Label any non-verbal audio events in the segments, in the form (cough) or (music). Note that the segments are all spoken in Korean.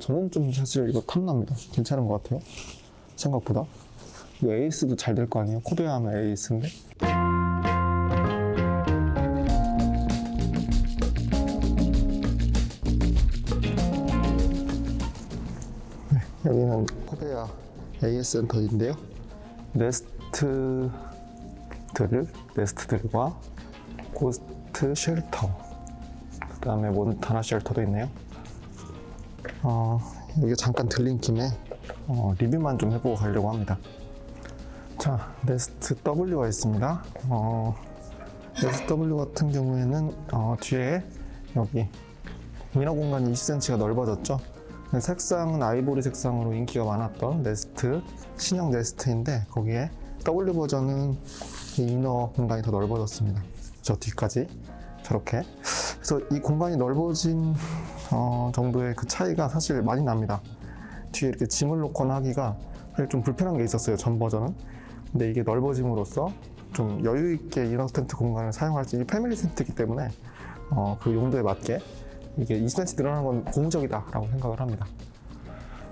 저는 좀 사실 이거 탐납니다. 괜찮은 것 같아요. 생각보다. 이거 에이스도 잘 될 거 아니에요? 코베아 하면 에이스인데. 네, 여기는 코베아 AS 센터인데요. 네스트들, 네스트들과 고스트 쉘터, 그 다음에 몬타나 쉘터도 있네요. 어, 여기 잠깐 들린 김에 어, 리뷰만 좀 해보고 가려고 합니다. 자, 네스트 W가 있습니다. 어, 네스트 W 같은 경우에는 어, 뒤에 여기 미너 공간이 20cm가 넓어졌죠. 색상은 아이보리 색상으로 인기가 많았던 네스트 신형 네스트인데 거기에 W 버전은 이 이너 공간이 더 넓어졌습니다. 저 뒤까지 저렇게. 그래서 이 공간이 넓어진 어, 정도의 그 차이가 사실 많이 납니다. 뒤에 이렇게 짐을 놓거나 하기가 좀 불편한 게 있었어요. 전 버전은. 근데 이게 넓어짐으로써 좀 여유 있게 이너 텐트 공간을 사용할 수 있는 패밀리 텐트이기 때문에 어, 그 용도에 맞게 이게 20cm 늘어나는 건 고무적이다라고 생각을 합니다.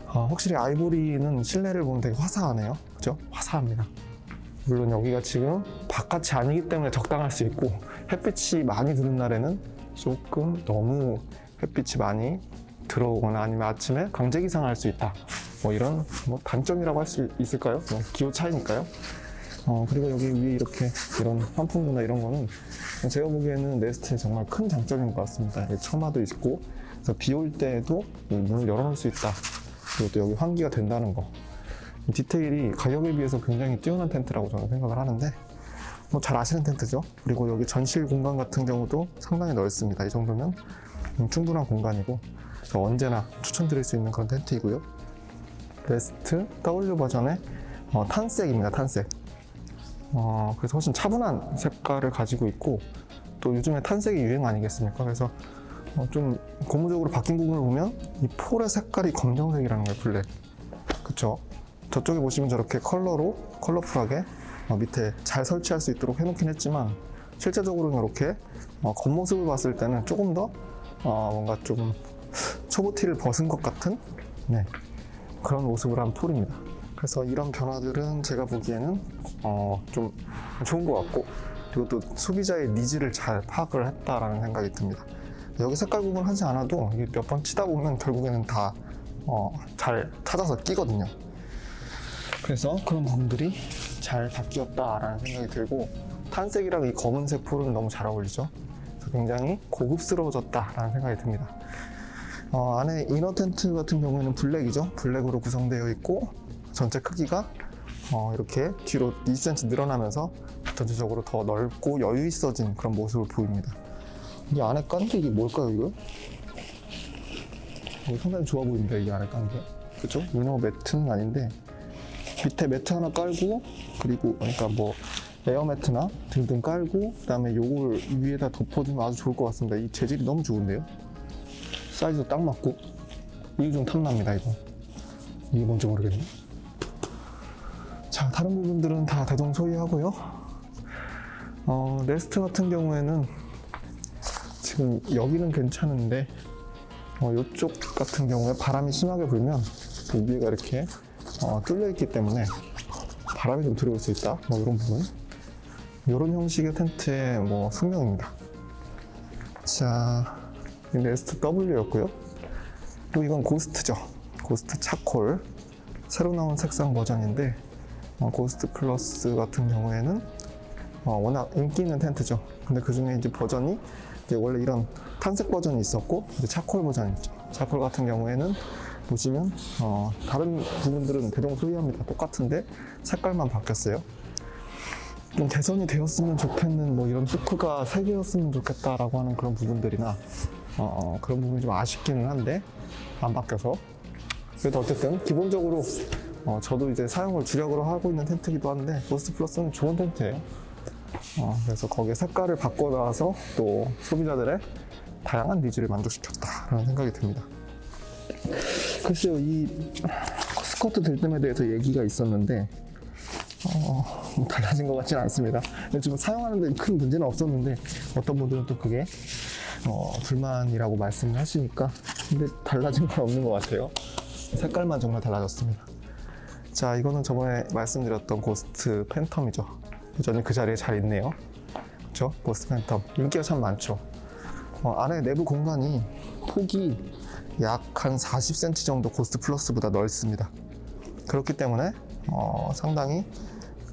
어, 확실히 아이보리는 실내를 보면 되게 화사하네요. 그죠? 화사합니다. 물론 여기가 지금 바깥이 아니기 때문에 적당할 수 있고 햇빛이 많이 드는 날에는 조금 너무 햇빛이 많이 들어오거나 아니면 아침에 강제 기상할 수 있다. 뭐 이런 뭐 단점이라고 할 수 있을까요? 뭐 기호 차이니까요. 어, 그리고 여기 위에 이렇게 이런 환풍구나 이런 거는 제가 보기에는 네스트의 정말 큰 장점인 것 같습니다. 처마도 있고, 그래서 비 올 때에도 이 문을 열어놓을 수 있다. 그리고 또 여기 환기가 된다는 거. 이 디테일이 가격에 비해서 굉장히 뛰어난 텐트라고 저는 생각을 하는데, 뭐 잘 아시는 텐트죠. 그리고 여기 전실 공간 같은 경우도 상당히 넓습니다. 이 정도면 음, 충분한 공간이고, 언제나 추천드릴 수 있는 그런 텐트이고요. 베스트 W 버전의 어, 탄색입니다. 탄색. 어, 그래서 훨씬 차분한 색깔을 가지고 있고 또 요즘에 탄색이 유행 아니겠습니까? 그래서 어, 좀 고무적으로 바뀐 부분을 보면 이 폴의 색깔이 검정색이라는 거예요, 블랙. 그쵸? 저쪽에 보시면 저렇게 컬러로 컬러풀하게 어, 밑에 잘 설치할 수 있도록 해놓긴 했지만 실제적으로는 이렇게 어, 겉모습을 봤을 때는 조금 더 어, 뭔가 좀 초보티를 벗은 것 같은 네, 그런 모습을 한 폴입니다. 그래서 이런 변화들은 제가 보기에는 어, 좀 좋은 것 같고 그리고 또 소비자의 니즈를 잘 파악을 했다라는 생각이 듭니다. 여기 색깔 구분을 하지 않아도 몇 번 치다 보면 결국에는 다 어, 잘 찾아서 끼거든요. 그래서 그런 부분들이 잘 바뀌었다라는 생각이 들고 탄색이랑 이 검은색 폴은 너무 잘 어울리죠. 굉장히 고급스러워졌다라는 생각이 듭니다. 어, 안에 이너 텐트 같은 경우에는 블랙이죠. 블랙으로 구성되어 있고 전체 크기가 어, 이렇게 뒤로 20cm 늘어나면서 전체적으로 더 넓고 여유 있어진 그런 모습을 보입니다. 이 안에 깐게 이게 뭘까요, 이거? 이거 상당히 좋아 보입니다, 이 안에 깐 게. 그쵸? 유노 매트는 아닌데, 밑에 매트 하나 깔고, 그리고, 그러니까 뭐, 에어 매트나 등등 깔고, 그 다음에 요걸 위에다 덮어주면 아주 좋을 것 같습니다. 이 재질이 너무 좋은데요? 사이즈도 딱 맞고, 이게 좀 탐납니다, 이거. 이게 뭔지 모르겠네. 자, 다른 부분들은 다 대동소이하고요. 어, 네스트 같은 경우에는 지금 여기는 괜찮은데 어, 이쪽 같은 경우에 바람이 심하게 불면 이 위에가 이렇게 어, 뚫려 있기 때문에 바람이 좀 들어올 수 있다. 뭐 이런 부분. 이런 형식의 텐트의 뭐 숙명입니다. 자, 이 네스트 W였고요. 또 이건 고스트죠. 고스트 차콜. 새로 나온 색상 버전인데 어, 고스트 플러스 같은 경우에는 어, 워낙 인기 있는 텐트죠. 근데 그 중에 이제 버전이 이제 원래 이런 탄색 버전이 있었고 이제 차콜 버전이 있죠. 차콜 같은 경우에는 보시면 어, 다른 부분들은 대동 소이합니다. 똑같은데 색깔만 바뀌었어요. 좀 개선이 되었으면 좋겠는 뭐 이런 후크가 세 개였으면 좋겠다라고 하는 그런 부분들이나 어, 어, 그런 부분이 좀 아쉽기는 한데 안 바뀌어서 그래도 어쨌든 기본적으로 어, 저도 이제 사용을 주력으로 하고 있는 텐트기도 한데 보스트 플러스는 좋은 텐트예요. 어, 그래서 거기에 색깔을 바꿔놔서 또 소비자들의 다양한 니즈를 만족시켰다라는 생각이 듭니다. 글쎄요, 이 스커트 들뜸에 대해서 얘기가 있었는데 어, 뭐 (laughs) 달라진 것 같지는 않습니다. 지금 사용하는데 큰 문제는 없었는데 어떤 분들은 또 그게 어, 불만이라고 말씀을 하시니까 근데 달라진 건 없는 것 같아요. 색깔만 정말 달라졌습니다. 자, 이거는 저번에 말씀드렸던 고스트 팬텀이죠. 여전히 그 자리에 잘 있네요. 그렇죠? 고스트 팬텀 인기가 참 많죠. 어, 안에 내부 공간이 폭이 약 한 40cm 정도 고스트 플러스보다 넓습니다. 그렇기 때문에 어, 상당히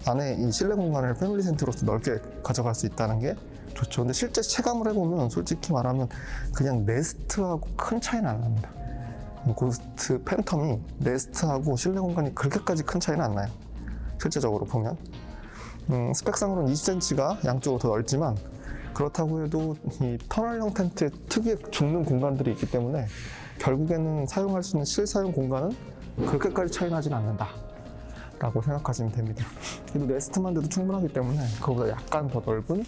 안에 이 실내 공간을 패밀리 센터로서 넓게 가져갈 수 있다는 게 좋죠. 근데 실제 체감을 해보면 솔직히 말하면 그냥 네스트하고 큰 차이는 안 납니다. 고스트 팬텀이 네스트하고 실내 공간이 그렇게까지 큰 차이는 안 나요. 실제적으로 보면. 음, 스펙상으로는 20cm가 양쪽으로 더 넓지만 그렇다고 해도 이 터널형 텐트의 특유의 죽는 공간들이 있기 때문에 결국에는 사용할 수 있는 실사용 공간은 그렇게까지 차이 나진 않는다. 라고 생각하시면 됩니다. (laughs) 그래도 네스트만 돼도 충분하기 때문에 그거보다 약간 더 넓은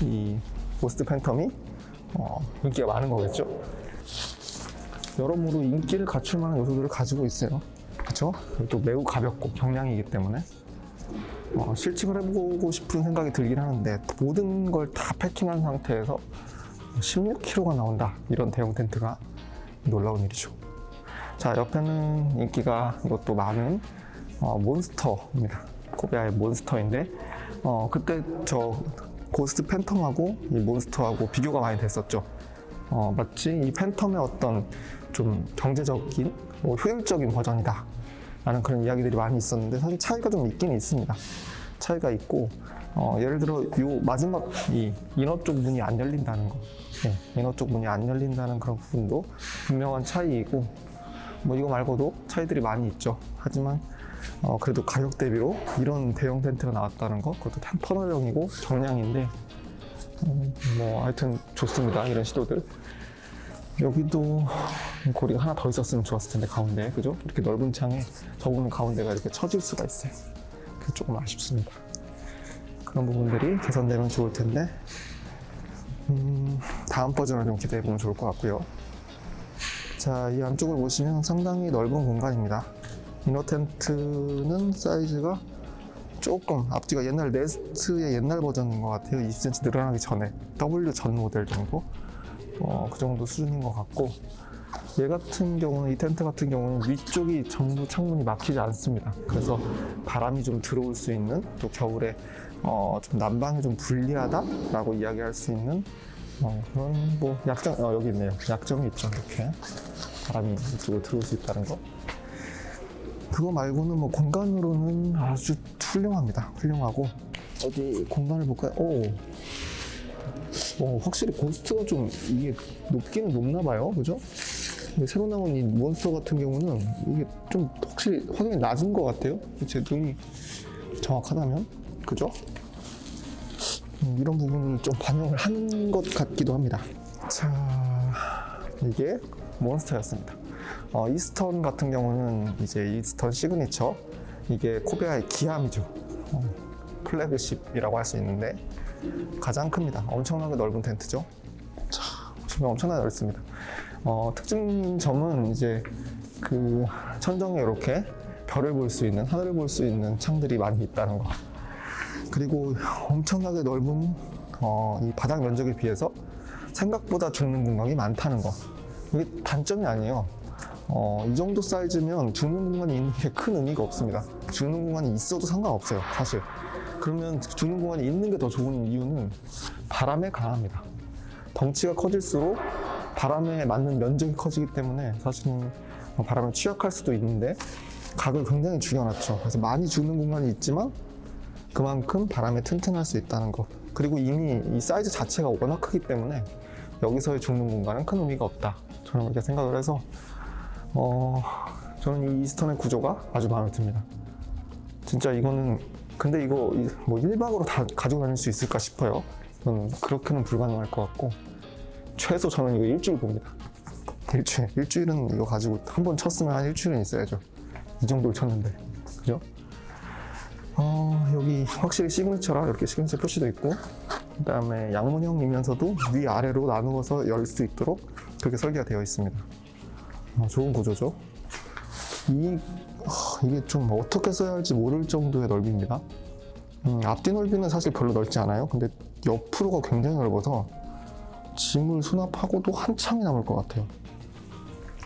이 고스트 팬텀이 어, 인기가 많은 거겠죠. 여러모로 인기를 갖출 만한 요소들을 가지고 있어요. 그렇죠? 또 매우 가볍고 경량이기 때문에 어, 실측을 해보고 싶은 생각이 들긴 하는데 모든 걸 다 패킹한 상태에서 16kg가 나온다 이런 대형 텐트가 놀라운 일이죠. 자 옆에는 인기가 이것도 많은 어, 몬스터입니다. 코베아의 몬스터인데 어, 그때 저 고스트 팬텀하고 이 몬스터하고 비교가 많이 됐었죠. 어, 마치 이 팬텀의 어떤 좀 경제적인, 뭐 효율적인 버전이다. 라는 그런 이야기들이 많이 있었는데 사실 차이가 좀 있긴 있습니다. 차이가 있고, 어, 예를 들어 요 마지막 이 인어 쪽 문이 안 열린다는 거. 네, 인어 쪽 문이 안 열린다는 그런 부분도 분명한 차이이고, 뭐 이거 말고도 차이들이 많이 있죠. 하지만 어, 그래도 가격 대비로 이런 대형 텐트가 나왔다는 거, 그것도 템퍼럴형이고 정량인데, 음, 뭐 하여튼 좋습니다. 이런 시도들. 여기도 고리가 하나 더 있었으면 좋았을 텐데 가운데 그죠? 이렇게 넓은 창에 저 부분 가운데가 이렇게 처질 수가 있어요. 그게 조금 아쉽습니다. 그런 부분들이 개선되면 좋을 텐데 음, 다음 버전을 좀 기대해 보면 좋을 것 같고요. 자, 이 안쪽을 보시면 상당히 넓은 공간입니다. 이너 텐트는 사이즈가 조금 앞뒤가 옛날 네스트의 옛날 버전인 것 같아요. 20cm 늘어나기 전에 W 전 모델 정도. 어, 그 정도 수준인 것 같고 얘 같은 경우는 이 텐트 같은 경우는 위쪽이 전부 창문이 막히지 않습니다. 그래서 바람이 좀 들어올 수 있는 또 겨울에 어, 좀 난방이 좀 불리하다라고 이야기할 수 있는 어, 그런 뭐 약점 어, 여기 있네요. 약점이 있죠. 이렇게 바람이 이쪽으로 들어올 수 있다는 거. 그거 말고는 뭐 공간으로는 아주 훌륭합니다. 훌륭하고 어디 공간을 볼까요? 오. 어, 확실히 고스트가 좀 이게 높기는 높나 봐요. 그죠? 근데 새로 나온 이 몬스터 같은 경우는 이게 좀 확실히 확연히 낮은 것 같아요. 제 눈이 정확하다면. 그죠? 음, 이런 부분이 좀 반영을 한 것 같기도 합니다. 자, 이게 몬스터였습니다. 어, 이스턴 같은 경우는 이제 이스턴 시그니처. 이게 코베아의 기함이죠. 어, 플래그십이라고 할 수 있는데 가장 큽니다. 엄청나게 넓은 텐트죠. 자, 보시면 엄청나게 넓습니다. 어, 특징 점은 이제 그 천정에 이렇게 별을 볼 수 있는, 하늘을 볼 수 있는 창들이 많이 있다는 거. 그리고 엄청나게 넓은 어, 이 바닥 면적에 비해서 생각보다 죽는 공간이 많다는 거. 이게 단점이 아니에요. 어, 이 정도 사이즈면 죽는 공간이 있는 게 큰 의미가 없습니다. 죽는 공간이 있어도 상관없어요, 사실. 그러면 죽는 공간이 있는 게 더 좋은 이유는 바람에 강합니다. 덩치가 커질수록 바람에 맞는 면적이 커지기 때문에 사실은 바람에 취약할 수도 있는데 각을 굉장히 죽여놨죠. 그래서 많이 죽는 공간이 있지만 그만큼 바람에 튼튼할 수 있다는 것. 그리고 이미 이 사이즈 자체가 워낙 크기 때문에 여기서의 죽는 공간은 큰 의미가 없다. 저는 그렇게 생각을 해서 어, 저는 이 이스턴의 구조가 아주 마음에 듭니다. 진짜 이거는 근데 이거 이- 뭐 1박으로 다 가지고 다닐 수 있을까 싶어요. 저는 그렇게는 불가능할 것 같고 최소 저는 이거 일주일 봅니다. 일주일. 일주일은 이거 가지고 한 번 쳤으면 한 일주일은 있어야죠. 이 정도를 쳤는데. 그죠? 어, 여기 확실히 시그니처라 이렇게 시그니처 표시도 있고 그 다음에 양문형이면서도 위 아래로 나누어서 열 수 있도록 그렇게 설계가 되어 있습니다. 어, 좋은 구조죠. 이, 어, 이게 좀 어떻게 써야 할지 모를 정도의 넓이입니다. 음, 앞뒤 넓이는 사실 별로 넓지 않아요. 근데 옆으로가 굉장히 넓어서 짐을 수납하고도 한참이 남을 것 같아요.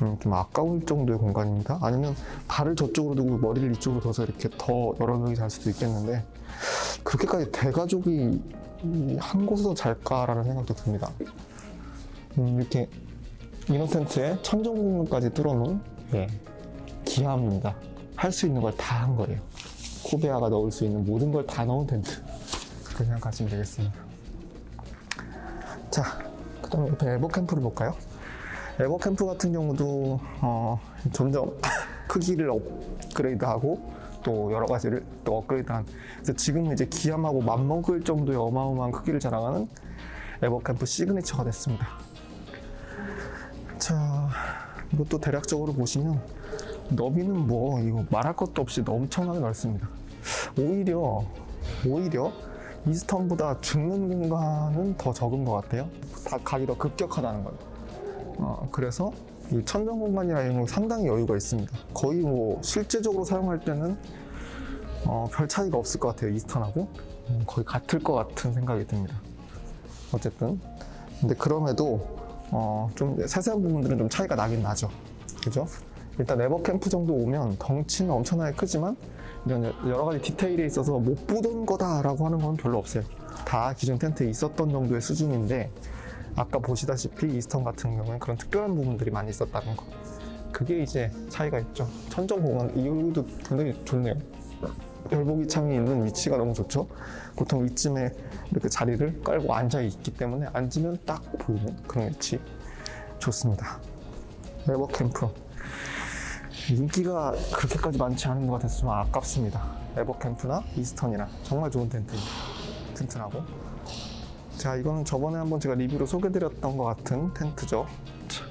음, 좀 아까울 정도의 공간입니다. 아니면 발을 저쪽으로 두고 머리를 이쪽으로 둬서 이렇게 더 여러 명이 잘 수도 있겠는데 그렇게까지 대가족이 이한 곳에서 잘까라는 생각도 듭니다. 음, 이렇게 이너 텐트에 천정 부분까지 뚫어놓은 예, 기함입니다. 할 수 있는 걸 다 한 거예요. 코베아가 넣을 수 있는 모든 걸 다 넣은 텐트. 그렇게 생각하시면 되겠습니다. 자, 그 다음에 옆에 에버 캠프를 볼까요? 에버 캠프 같은 경우도 어, 점점 (laughs) 크기를 업그레이드하고 또 여러 가지를 또 업그레이드한 그래서 지금 이제 기함하고 맞먹을 정도의 어마어마한 크기를 자랑하는 에버 캠프 시그니처가 됐습니다. 자, 이것도 대략적으로 보시면 너비는 뭐 이거 말할 것도 없이 엄청나게 넓습니다. 오히려 오히려 이스턴보다 죽는 공간은 더 적은 것 같아요. 다 각이 더 급격하다는 거예요. 어, 그래서 이 천정 공간이나 이런 거 상당히 여유가 있습니다. 거의 뭐 실제적으로 사용할 때는 어, 별 차이가 없을 것 같아요. 이스턴하고 음, 거의 같을 것 같은 생각이 듭니다. 어쨌든 근데 그럼에도 어, 좀 세세한 부분들은 좀 차이가 나긴 나죠. 그죠? 일단 에버 캠프 정도 오면 덩치는 엄청나게 크지만 이런 여러 가지 디테일에 있어서 못 보던 거다라고 하는 건 별로 없어요. 다 기존 텐트에 있었던 정도의 수준인데 아까 보시다시피 이스턴 같은 경우는 그런 특별한 부분들이 많이 있었다는 거. 그게 이제 차이가 있죠. 천정 공간 이유도 굉장히 좋네요. 열보기 창이 있는 위치가 너무 좋죠. 보통 이쯤에 이렇게 자리를 깔고 앉아 있기 때문에 앉으면 딱 보이는 그런 위치 좋습니다. 에버 캠프 인기가 그렇게까지 많지 않은 것 같아서 좀 아깝습니다. 에버 캠프나 이스턴이나 정말 좋은 텐트입니다. 튼튼하고. 자, 이거는 저번에 한번 제가 리뷰로 소개드렸던 것 같은 텐트죠. 참,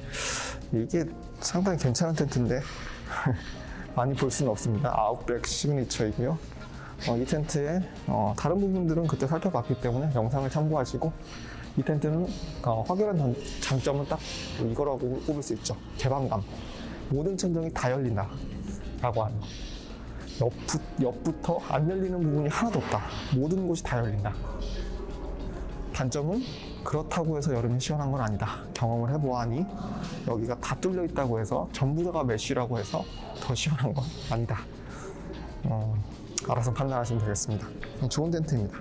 이게 상당히 괜찮은 텐트인데 (laughs) 많이 볼 수는 없습니다. 아웃백 시그니처이고요. 어, 이 텐트의 어, 다른 부분들은 그때 살펴봤기 때문에 영상을 참고하시고 이 텐트는 어, 확연한 단- 장점은 딱 이거라고 꼽을 수 있죠. 개방감. 모든 천정이 다 열린다. 라고 하는 거. 옆부, 옆부터 안 열리는 부분이 하나도 없다. 모든 곳이 다 열린다. 단점은 그렇다고 해서 여름이 시원한 건 아니다. 경험을 해보아니 여기가 다 뚫려 있다고 해서 전부 다가 메쉬라고 해서 더 시원한 건 아니다. 어, 알아서 판단하시면 되겠습니다. 좋은 텐트입니다.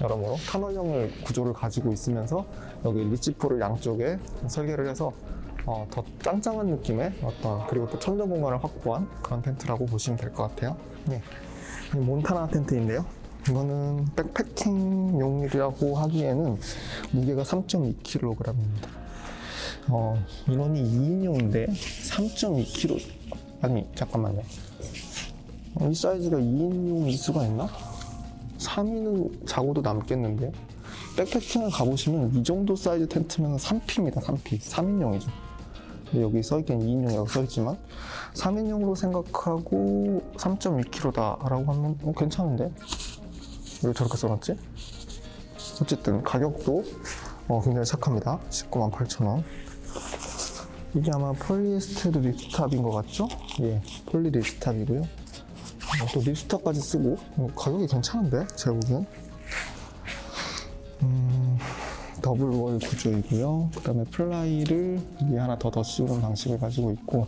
여러모로 터널형을 구조를 가지고 있으면서 여기 리치포를 양쪽에 설계를 해서 어, 더 짱짱한 느낌의 어떤 그리고 또 천정 공간을 확보한 그런 텐트라고 보시면 될 것 같아요. 네. 이 몬타나 텐트인데요. 이거는 백패킹용이라고 하기에는 무게가 3.2kg입니다. 어, 인원이 2인용인데 3.2kg 아니 잠깐만요. 어, 이 사이즈가 2인용 이수가 있나? 3인은 자고도 남겠는데 백패킹을 가보시면 이 정도 사이즈 텐트면 3P입니다. 3P 3인용이죠. 여기 써있긴 2인용이라고 써있지만 3인용으로 생각하고 3.2kg다 라고 하면 어, 괜찮은데 왜 저렇게 써놨지? 어쨌든 가격도 어, 굉장히 착합니다 19만 8천원 이게 아마 폴리에스테르 립스탑인 것 같죠? 예, 폴리 립스탑이고요 어, 또 립스탑까지 쓰고 어, 가격이 괜찮은데 제가 보기엔 음, 더블 월 구조이고요. 그 다음에 플라이를 위에 하나 더 덧씌우는 방식을 가지고 있고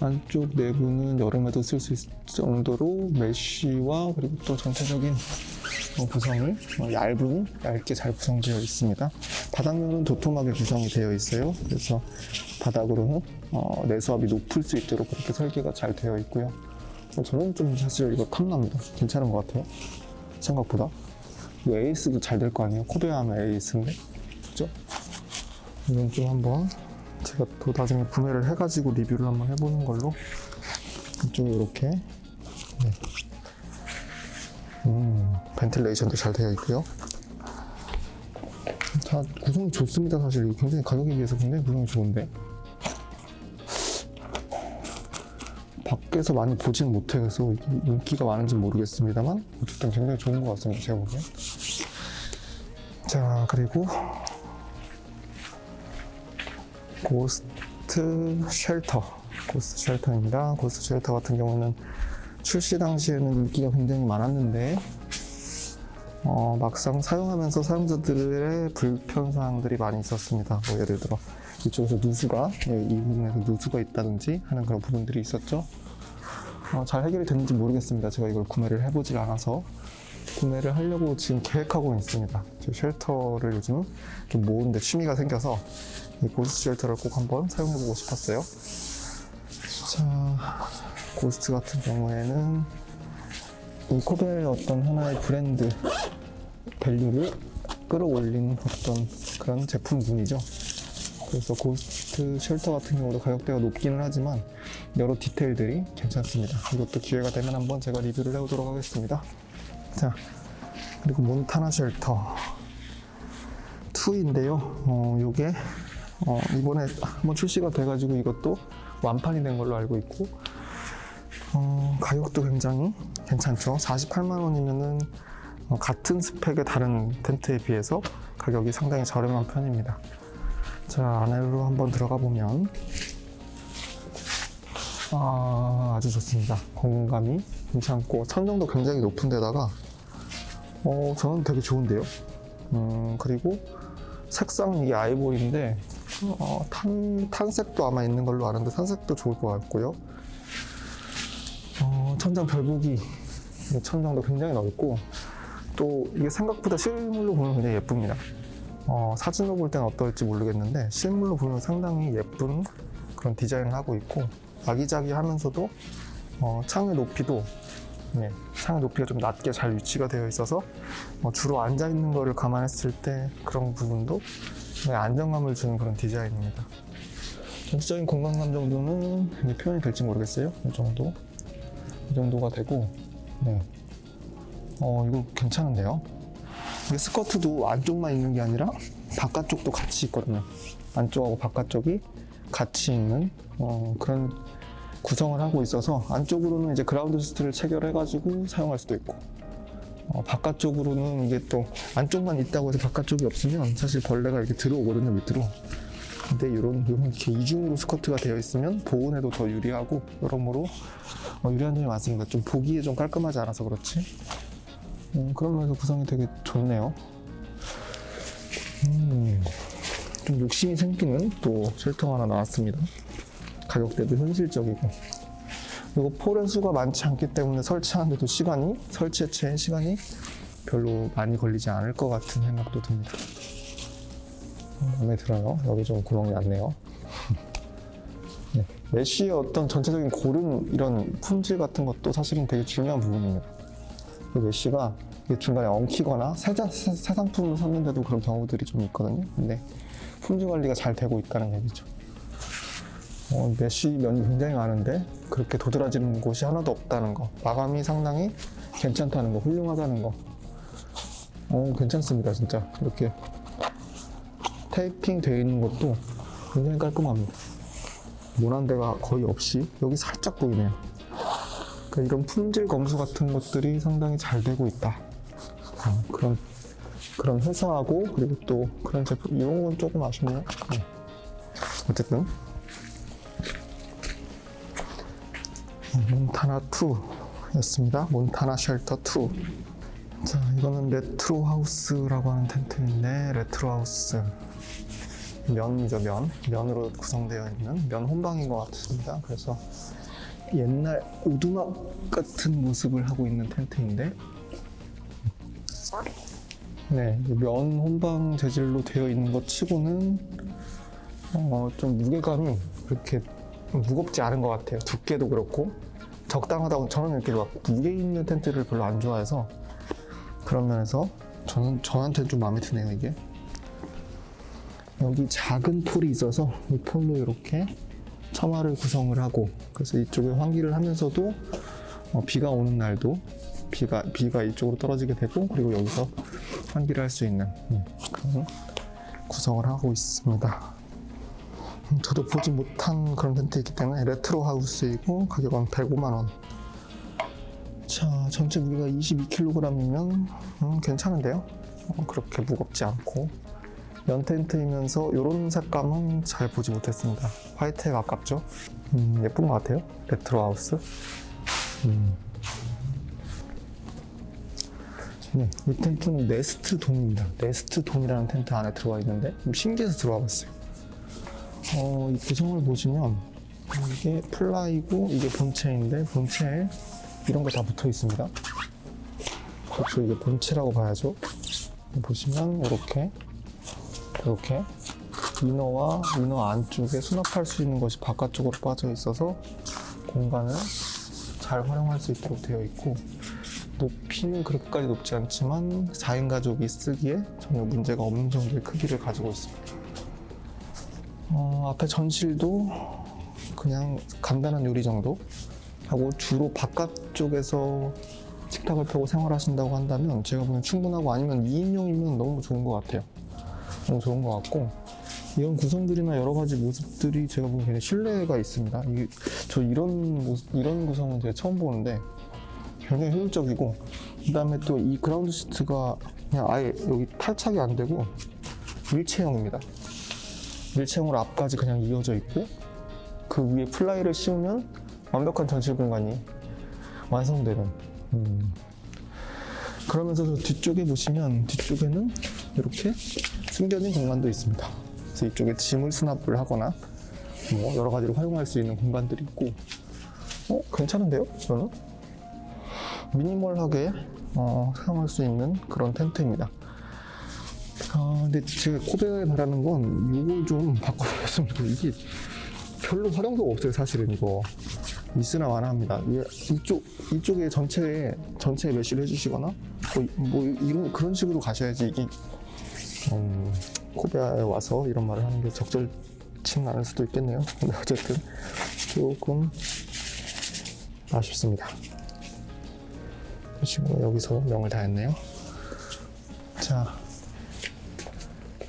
안쪽 내부는 여름에도 쓸 수 있을 정도로 메쉬와 그리고 또 전체적인 어, 구성을 어, 얇은 얇게 잘 구성되어 있습니다. 바닥면은 도톰하게 구성이 되어 있어요. 그래서 바닥으로는 어, 내수압이 높을 수 있도록 그렇게 설계가 잘 되어 있고요. 어, 저는 좀 사실 이거 탐납니다. 괜찮은 것 같아요. 생각보다. 에이스도 잘 될 거 아니에요? 코베아 하면 에이스인데. 그죠? 이건 좀 한번 제가 또 나중에 구매를 해가지고 리뷰를 한번 해보는 걸로 이쪽에 이렇게 네. 음, 벤틸레이션도 잘 되어 있고요. 다 구성이 좋습니다. 사실 굉장히 가격에 비해서 굉장히 구성이 좋은데 밖에서 많이 보진 못해서 인기가 많은지 모르겠습니다만 어쨌든 굉장히 좋은 것 같습니다. 제가 보기엔. 자 그리고 고스트 쉘터 고스트 쉘터입니다. 고스트 쉘터 같은 경우는 출시 당시에는 인기가 굉장히 많았는데 어, 막상 사용하면서 사용자들의 불편 사항들이 많이 있었습니다. 뭐 예를 들어 이쪽에서 누수가 예, 이 부분에서 누수가 있다든지 하는 그런 부분들이 있었죠. 어, 잘 해결이 됐는지 모르겠습니다. 제가 이걸 구매를 해보질 않아서 구매를 하려고 지금 계획하고 있습니다. 제 쉘터를 요즘 좀 모으는데 취미가 생겨서 이 고스트 쉘터를 꼭 한번 사용해보고 싶었어요. 자, 고스트 같은 경우에는 이 코벨의 어떤 하나의 브랜드 밸류를 끌어올린 어떤 그런 제품군이죠. 그래서 고스트 쉘터 같은 경우도 가격대가 높기는 하지만 여러 디테일들이 괜찮습니다. 이것도 기회가 되면 한번 제가 리뷰를 해보도록 하겠습니다. 자, 그리고 몬타나 쉘터 2인데요. 어, 요게 어, 이번에 한번 출시가 돼가지고 이것도 완판이 된 걸로 알고 있고 어, 가격도 굉장히 괜찮죠. 48만 원이면은 어, 같은 스펙의 다른 텐트에 비해서 가격이 상당히 저렴한 편입니다. 자, 안으로 한번 들어가 보면 아, 아주 좋습니다. 공간감이 괜찮고 천정도 굉장히 높은 데다가 어, 저는 되게 좋은데요. 음, 그리고 색상 이게 아이보리인데 어, 탄, 탄색도 아마 있는 걸로 아는데 탄색도 좋을 것 같고요. 어, 천장 별보기 천장도 굉장히 넓고 또 이게 생각보다 실물로 보면 굉장히 예쁩니다. 어, 사진으로 볼 때는 어떨지 모르겠는데 실물로 보면 상당히 예쁜 그런 디자인을 하고 있고 아기자기하면서도 어, 창의 높이도 네, 창의 높이가 좀 낮게 잘 위치가 되어 있어서 어, 주로 앉아 있는 거를 감안했을 때 그런 부분도 네, 안정감을 주는 그런 디자인입니다. 전체적인 공간감 정도는 표현이 될지 모르겠어요. 이 정도, 이 정도가 되고, 네, 어 이거 괜찮은데요. 이게 스커트도 안쪽만 있는 게 아니라 바깥쪽도 같이 있거든요. 안쪽하고 바깥쪽이 같이 있는 어, 그런 구성을 하고 있어서 안쪽으로는 이제 그라운드 시트를 체결해가지고 사용할 수도 있고 어, 바깥쪽으로는 이게 또 안쪽만 있다고 해서 바깥쪽이 없으면 사실 벌레가 이렇게 들어오거든요 밑으로. 근데 이런 이런 이렇게 이중으로 스커트가 되어 있으면 보온에도 더 유리하고 여러모로 어, 유리한 점이 많습니다. 좀 보기에 좀 깔끔하지 않아서 그렇지. 음, 그런 면에서 구성이 되게 좋네요. 음, 좀 욕심이 생기는 또 쉘터가 하나 나왔습니다. 가격대도 현실적이고. 그리고 폴의 수가 많지 않기 때문에 설치하는데도 시간이, 채인 시간이 별로 많이 걸리지 않을 것 같은 생각도 듭니다. 음, 마음에 들어요. 여기 좀 구멍이 났네요. (laughs) 네. 메쉬의 어떤 전체적인 고른 이런 품질 같은 것도 사실은 되게 중요한 부분입니다. 그 메쉬가 중간에 엉키거나 새, 자- 새, 새 상품을 샀는데도 그런 경우들이 좀 있거든요. 근데 품질 관리가 잘 되고 있다는 얘기죠. 어, 메쉬 면이 굉장히 많은데 그렇게 도드라지는 곳이 하나도 없다는 거. 마감이 상당히 괜찮다는 거, 훌륭하다는 거. 어, 괜찮습니다, 진짜. 이렇게 테이핑 되어 있는 것도 굉장히 깔끔합니다. 모난 데가 거의 없이 여기 살짝 보이네요. 그러니까 이런 품질 검수 같은 것들이 상당히 잘 되고 있다. 어, 그런 그런 회사하고 그리고 또 그런 제품 이런 건 조금 아쉽네요. 네. 어쨌든 어, 몬타나 2였습니다. 몬타나 쉘터 2. 자 이거는 레트로 하우스라고 하는 텐트인데 레트로 하우스 면이죠 면 면으로 구성되어 있는 면 혼방인 것 같습니다. 그래서 옛날 오두막 같은 모습을 하고 있는 텐트인데 네, 이면 혼방 재질로 되어 있는 것 치고는 어, 좀 무게감이 그렇게 무겁지 않은 것 같아요. 두께도 그렇고 적당하다고 저는 이렇게 막 무게 있는 텐트를 별로 안 좋아해서 그런 면에서 저는 저한테 좀 마음에 드네요 이게. 여기 작은 폴이 있어서 이 폴로 이렇게 처마를 구성을 하고 그래서 이쪽에 환기를 하면서도 어, 비가 오는 날도 비가 비가 이쪽으로 떨어지게 되고 그리고 여기서 환기를 할 수 있는 음, 그런 구성을 하고 있습니다. 음, 저도 보지 못한 그런 텐트이기 때문에 레트로 하우스이고 가격은 105만 원. 자 전체 무게가 22kg이면 음, 괜찮은데요? 어, 그렇게 무겁지 않고 면 텐트이면서 이런 색감은 잘 보지 못했습니다. 화이트에 가깝죠? 음, 예쁜 것 같아요. 레트로 하우스. 음. 네, 이 텐트는 네스트 돔입니다. 네스트 돔이라는 텐트 안에 들어가 있는데 좀 신기해서 들어와 봤어요. 어, 이 구성을 보시면 이게 플라이고 이게 본체인데 본체에 이런 거 다 붙어 있습니다. 그렇죠. 이게 본체라고 봐야죠. 보시면 이렇게 이렇게 이너와 이너 안쪽에 수납할 수 있는 것이 바깥쪽으로 빠져 있어서 공간을 잘 활용할 수 있도록 되어 있고 높이는 그렇게까지 높지 않지만 4인 가족이 쓰기에 전혀 문제가 없는 정도의 크기를 가지고 있습니다. 어, 앞에 전실도 그냥 간단한 요리 정도 하고 주로 바깥쪽에서 식탁을 펴고 생활하신다고 한다면 제가 보기엔 충분하고 아니면 2인용이면 너무 좋은 것 같아요. 너무 좋은 것 같고 이런 구성들이나 여러 가지 모습들이 제가 보기엔 굉장히 신뢰가 있습니다. 이게 저 이런 모습, 이런 구성은 제가 처음 보는데 굉장히 효율적이고 그다음에 또 이 그라운드 시트가 그냥 아예 여기 탈착이 안 되고 일체형입니다. 일체형으로 앞까지 그냥 이어져 있고 그 위에 플라이를 씌우면 완벽한 전실 공간이 완성되는 음. 그러면서 저 뒤쪽에 보시면 뒤쪽에는 이렇게 숨겨진 공간도 있습니다. 그래서 이쪽에 짐을 수납을 하거나 뭐 여러 가지로 활용할 수 있는 공간들이 있고 어 괜찮은데요? 저는 미니멀하게 어, 사용할 수 있는 그런 텐트입니다. 아, 근데 제가 코베에 바라는 건 이걸 좀 바꿔줬으면. 이게 별로 활용도가 없어요, 사실은 이거. 있으나 마나 합니다. 이- 이쪽 이쪽에 전체에 전체에 메쉬를 해주시거나 뭐, 이- 뭐 이런 그런 식으로 가셔야지 이게 음, 코베아에 와서 이런 말을 하는 게 적절치는 않을 수도 있겠네요. (laughs) 근데 어쨌든 조금 아쉽습니다. 이 친구가 여기서 명을 다 했네요. 자,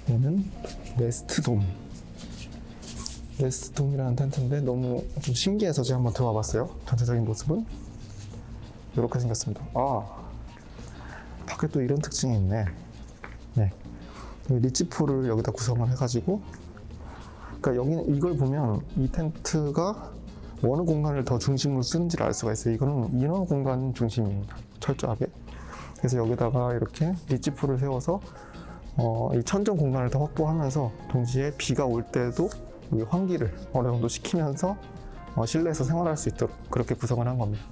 얘는 네스트돔. 네스트돔이라는 텐트인데 너무 좀 신기해서 제가 한번 들어와 봤어요. 전체적인 모습은 이렇게 생겼습니다. 아, 밖에 또 이런 특징이 있네. 네. 여기 리치포를 여기다 구성을 해가지고, 그러니까 여기는 이걸 보면 이 텐트가 어느 공간을 더 중심으로 쓰는지를 알 수가 있어요. 이거는 인원 공간 중심입니다. 철저하게. 그래서 여기다가 이렇게 리치포를 세워서 어, 이 천정 공간을 더 확보하면서 동시에 비가 올 때도 이 환기를 어느 정도 시키면서 어, 실내에서 생활할 수 있도록 그렇게 구성을 한 겁니다.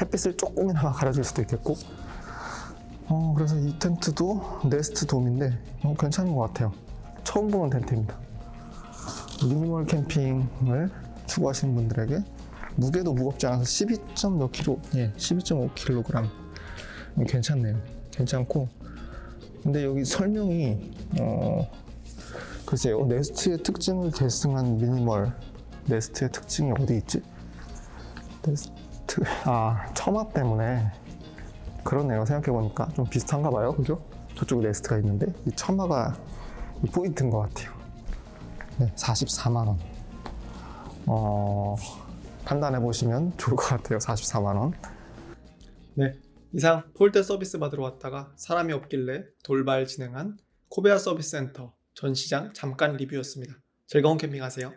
햇빛을 조금이나마 가려줄 수도 있겠고 어, 그래서 이 텐트도 네스트 돔인데 어, 괜찮은 것 같아요. 처음 보는 텐트입니다. 미니멀 캠핑을 추구하시는 분들에게 무게도 무겁지 않아서 12점 몇 킬로, 예, 12.5kg. 괜찮네요. 괜찮고. 근데 여기 설명이, 어, 글쎄요, 네스트의 특징을 계승한 미니멀 네스트의 특징이 어디 있지? 네스트, 아, 처마 때문에. 그러네요. 생각해보니까. 좀 비슷한가 봐요. 그죠? 저쪽에 네스트가 있는데, 이 처마가 이 포인트인 것 같아요. 네, 44만원. 어, 판단해 보시면 좋을 것 같아요. 44만원. 네. 이상 폴대 서비스 받으러 왔다가 사람이 없길래 돌발 진행한 코베아 서비스 센터 전시장 잠깐 리뷰였습니다. 즐거운 캠핑하세요.